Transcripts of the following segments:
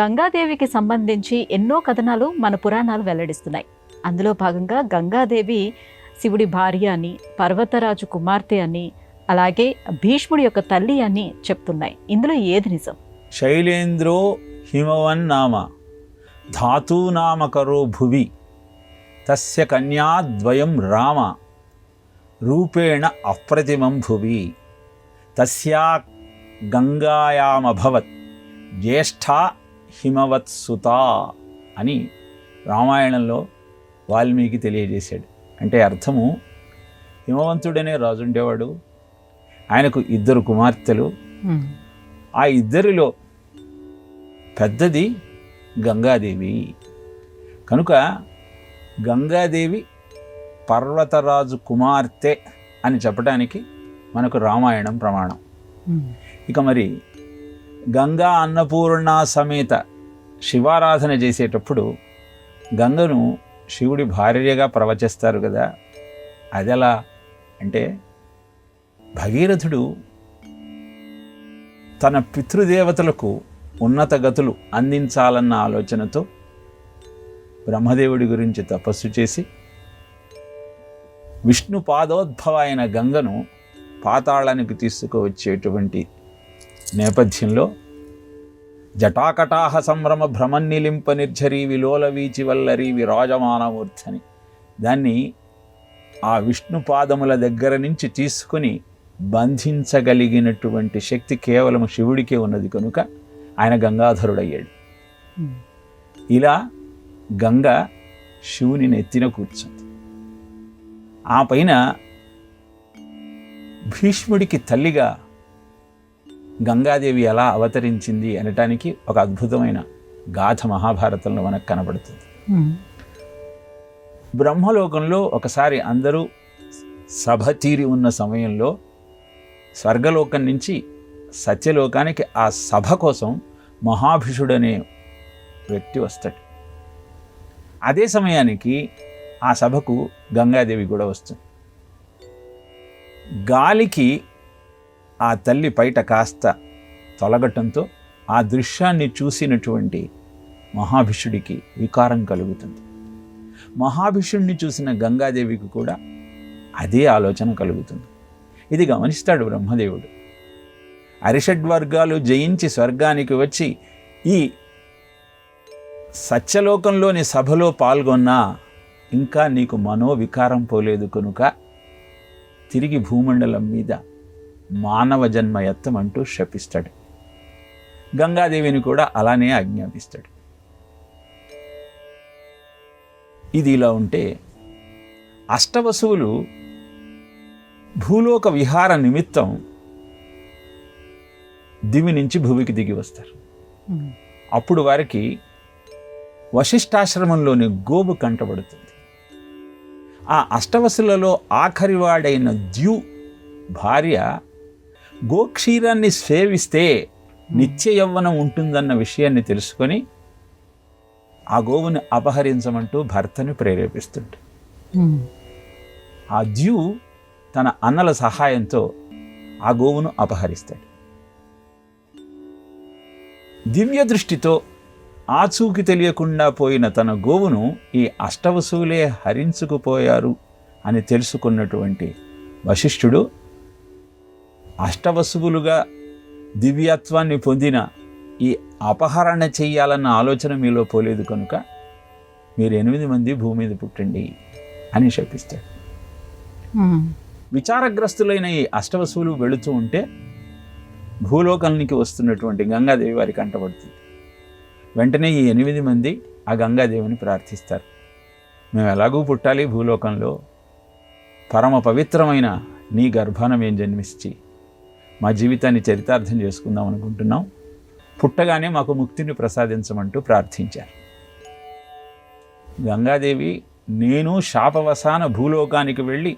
గంగాదేవికి సంబంధించి ఎన్నో కథనాలు మన పురాణాలు వెల్లడిస్తున్నాయి. అందులో భాగంగా గంగాదేవి శివుడి భార్య అని పర్వతరాజు కుమార్తె అని అలాగే భీష్ముడి యొక్క తల్లి అని చెప్తున్నాయి. ఇందులో ఏది నిజం? శైలేంద్రో హిమవన్ నామ ధాతూనామకరో భువి తస్య కన్యాద్వయం రామ రూపేణ అప్రతిమం భువి తస్యా గంగాయామభవత్ జ్యేష్ఠా హిమవత్సుత అని రామాయణంలో వాల్మీకి తెలియజేశాడు. అంటే అర్థము హిమవంతుడనే రాజు ఉండేవాడు ఆయనకు ఇద్దరు కుమార్తెలు. ఆ ఇద్దరిలో పెద్దది గంగాదేవి. కనుక గంగాదేవి పర్వతరాజు కుమార్తె అని చెప్పడానికి మనకు రామాయణం ప్రమాణం. ఇక మరి గంగా అన్నపూర్ణ సమేత శివారాధన చేసేటప్పుడు గంగను శివుడి భార్యగా ప్రవచిస్తారు కదా. అదెలా అంటే భగీరథుడు తన పితృదేవతలకు ఉన్నత గతులు అందించాలన్న ఆలోచనతో బ్రహ్మదేవుడి గురించి తపస్సు చేసి విష్ణు పాదోద్భవ అయిన గంగను పాతాళానికి తీసుకువచ్చేటువంటి నేపథ్యంలో జటాకటాహ సంభ్రమ భ్రమన్నిలింప నిర్ఝరి విలోల వీచి వల్లరి విరాజమానమూర్ధని దాన్ని ఆ విష్ణు పాదముల దగ్గర నుంచి తీసుకుని బంధించగలిగినటువంటి శక్తి కేవలం శివుడికే ఉన్నది కనుక ఆయన గంగాధరుడయ్యాడు. ఇలా గంగ శివుని నెత్తిన కూర్చుంది. ఆ పైన భీష్ముడికి తల్లిగా గంగాదేవి ఎలా అవతరించింది అనటానికి ఒక అద్భుతమైన గాథ మహాభారతంలో మనకు కనబడుతుంది. బ్రహ్మలోకంలో ఒకసారి అందరూ సభ తీరి ఉన్న సమయంలో స్వర్గలోకం నుంచి సత్యలోకానికి ఆ సభ కోసం మహాభిషుడనే వ్యక్తి వస్తాడు. అదే సమయానికి ఆ సభకు గంగాదేవి కూడా వస్తుంది. గాలికి ఆ తల్లి బయట కాస్త తొలగటంతో ఆ దృశ్యాన్ని చూసినటువంటి మహాభిషుడికి వికారం కలుగుతుంది. మహాభిషుడిని చూసిన గంగాదేవికి కూడా అదే ఆలోచన కలుగుతుంది. ఇది గమనిస్తాడు బ్రహ్మదేవుడు. అరిషడ్వర్గాలు జయించి స్వర్గానికి వచ్చి ఈ సత్యలోకంలోని సభలో పాల్గొన్నా ఇంకా నీకు మనోవికారం పోలేదు కనుక తిరిగి భూమండలం మీద మానవ జన్మ అంటూ శపిస్తాడు. గంగాదేవిని కూడా అలానే ఆజ్ఞాపిస్తాడు. ఇది ఇలా ఉంటే అష్టవసువులు భూలోక విహార నిమిత్తం దివి నుంచి భూమికి దిగి వస్తారు. అప్పుడు వారికి వశిష్ఠాశ్రమంలోని గోబు కంటబడుతుంది. ఆ అష్టవసులలో ఆఖరివాడైన ద్యు భార్య గోక్షీరాన్ని సేవిస్తే నిత్య యవ్వనం ఉంటుందన్న విషయాన్ని తెలుసుకొని ఆ గోవుని అపహరించమంటూ భర్తను ప్రేరేపిస్తుంట. ఆ ద్యు తన అన్నల సహాయంతో ఆ గోవును అపహరిస్తాడు. దివ్య దృష్టితో ఆచూకి తెలియకుండా పోయిన తన గోవును ఈ అష్టవసువులే హరించుకుపోయారు అని తెలుసుకున్నటువంటి వశిష్ఠుడు అష్టవసువులుగా దివ్యత్వాన్ని పొందిన ఈ అపహరణ చెయ్యాలన్న ఆలోచన మీలో పోలేదు కనుక మీరు ఎనిమిది మంది భూమి మీద పుట్టండి అని శపిస్తాడు. విచారగ్రస్తులైన ఈ అష్టవసువులు వెళుతూ ఉంటే భూలోకానికి వస్తున్నటువంటి గంగాదేవి వారికి అంటబడుతుంది వెంటనే ఈ ఎనిమిది మంది ఆ గంగాదేవిని ప్రార్థిస్తారు. మేము ఎలాగూ పుట్టాలి భూలోకంలో. పరమ పవిత్రమైన నీ గర్భాన మేము జన్మించి మా జీవితాన్ని చరితార్థం చేసుకుందాం అనుకుంటున్నాం. పుట్టగానే మాకు ముక్తిని ప్రసాదించమంటూ ప్రార్థించారు. గంగాదేవి నేను శాపవసాన భూలోకానికి వెళ్ళి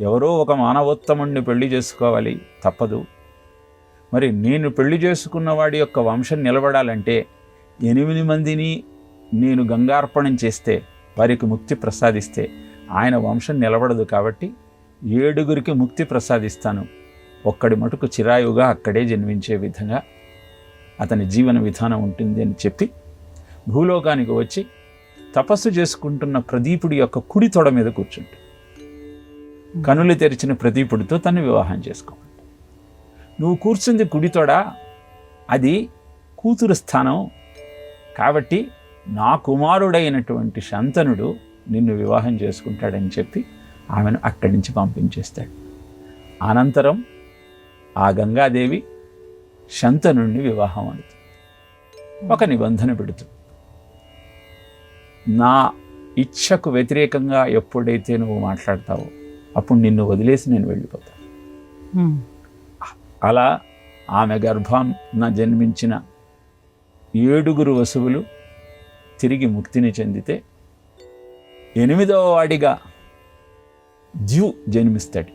ఎవరో ఒక మానవోత్తముణ్ణి పెళ్ళి చేసుకోవాలి తప్పదు. మరి నేను పెళ్ళి చేసుకున్న వాడి యొక్క వంశం నిలబడాలంటే ఎనిమిది మందిని నేను గంగార్పణం చేస్తే వారికి ముక్తి ప్రసాదిస్తే ఆయన వంశం నిలబడదు కాబట్టి ఏడుగురికి ముక్తి ప్రసాదిస్తాను. ఒక్కడి మటుకు చిరాయుగా అక్కడే జన్మించే విధంగా అతని జీవన విధానం ఉంటుంది అని చెప్పి భూలోకానికి వచ్చి తపస్సు చేసుకుంటున్న ప్రదీపుడి యొక్క కుడి తొడ మీద కూర్చుంటాడు కనులు తెరిచిన ప్రదీపుడితో తను వివాహం చేసుకోవాలి నువ్వు కూర్చుంది కుడి తొడ అది కూతురు స్థానం. కాబట్టి నా కుమారుడైనటువంటి శంతనుడు నిన్ను వివాహం చేసుకుంటాడని చెప్పి ఆమెను అక్కడి నుంచి పంపించేస్తాడు. అనంతరం ఆ గంగాదేవి శంతనుడిని వివాహం అవుతుంది ఒక నిబంధన పెడుతుంది నా ఇచ్ఛకు వ్యతిరేకంగా ఎప్పుడైతే నువ్వు మాట్లాడతావో అప్పుడు నిన్ను వదిలేసి నేను వెళ్ళిపోతాను. అలా ఆమె గర్భాన జన్మించిన ఏడుగురు వసువులు తిరిగి ముక్తిని చెందితే ఎనిమిదవ వాడిగా జ్యూ జన్మిస్తాడు.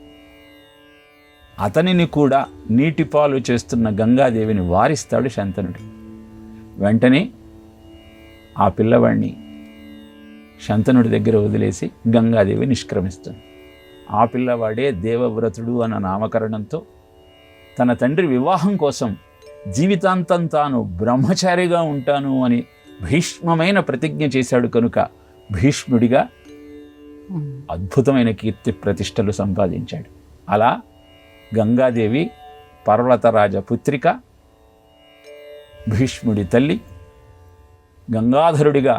అతనిని కూడా నీటి పాలు చేస్తున్న గంగాదేవిని వారిస్తాడు శంతనుడు. వెంటనే ఆ పిల్లవాడిని శంతనుడి దగ్గర వదిలేసి గంగాదేవి నిష్క్రమిస్తుంది. ఆ పిల్లవాడే దేవవ్రతుడు అన్న నామకరణంతో తన తండ్రి వివాహం కోసం జీవితాంతం తాను బ్రహ్మచారిగా ఉంటాను అని భీష్మమైన ప్రతిజ్ఞ చేశాడు కనుక భీష్ముడిగా. అద్భుతమైన కీర్తి ప్రతిష్టలు సంపాదించాడు. అలా గంగాదేవి పర్వతరాజ పుత్రిక భీష్ముడి తల్లి గంగాధరుడిగా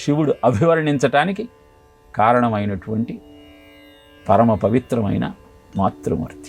శివుడు అభివర్ణించటానికి కారణమైనటువంటి పరమ పవిత్రమైన మాతృమూర్తి.